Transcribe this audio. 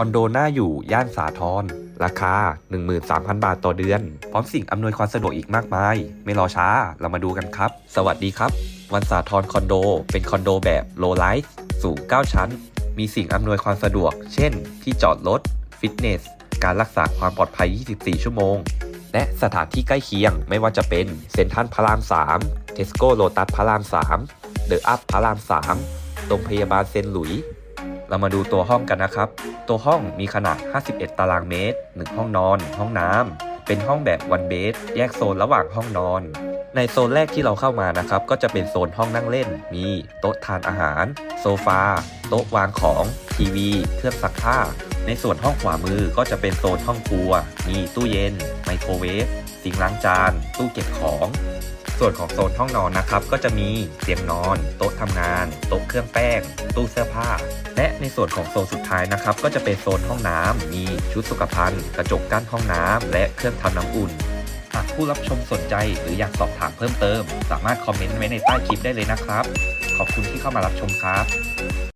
อนโดน่าอยู่ย่านสาทรราคา 13,000 บาทต่อเดือน พร้อมสิ่งอำนวยความสะดวกอีกมากมาย ไม่รอช้าเรามาดูกันครับ สวัสดีครับ วันสาทรคอนโด เป็นคอนโดแบบโลไลท์สูง 9 ชั้น มีสิ่งอำนวยความสะดวก เช่น ที่จอดรถฟิตเนส การรักษาความปลอดภัย 24 ชั่วโมง และสถานที่ใกล้เคียงไม่ว่าจะเป็นเซ็นทรัลพระราม 3 เทสโก้โลตัสพระราม 3 เดอะอัพพระราม 3 โรงพยาบาลเซนหลุยส์ เรามาดูตัวห้องกันนะครับ ตัวห้องมีขนาด 51 ตารางเมตร 1 ห้องนอน ห้องน้ำ เป็นห้องแบบวันเบสแยกโซนระหว่างห้องนอน ในโซนแรกที่เราเข้ามานะครับ ก็จะเป็นโซนห้องนั่งเล่น มีโต๊ะทานอาหาร โซฟา โต๊ะวางของ ทีวี เครื่องซักผ้า ในส่วนห้องขวามือก็จะเป็นโซนห้องครัว มีตู้เย็น ไมโครเวฟ สิงล้างจาน ตู้เก็บของ ส่วนของโซนห้องนอนนะครับ ก็จะมีเตียงนอน โต๊ะทำงาน โต๊ะเครื่องแป้ง ตู้เสื้อผ้า และในส่วนของโซนสุดท้ายนะครับ ก็จะเป็นโซนห้องน้ำมีชุดสุขภัณฑ์ กระจกกั้นห้องน้ำและเครื่องทำน้ำอุ่นหากผู้รับชมสนใจหรืออยากสอบถามเพิ่มเติม สามารถคอมเมนต์ไว้ในใต้คลิปได้เลยนะครับ ขอบคุณที่เข้ามารับชมครับ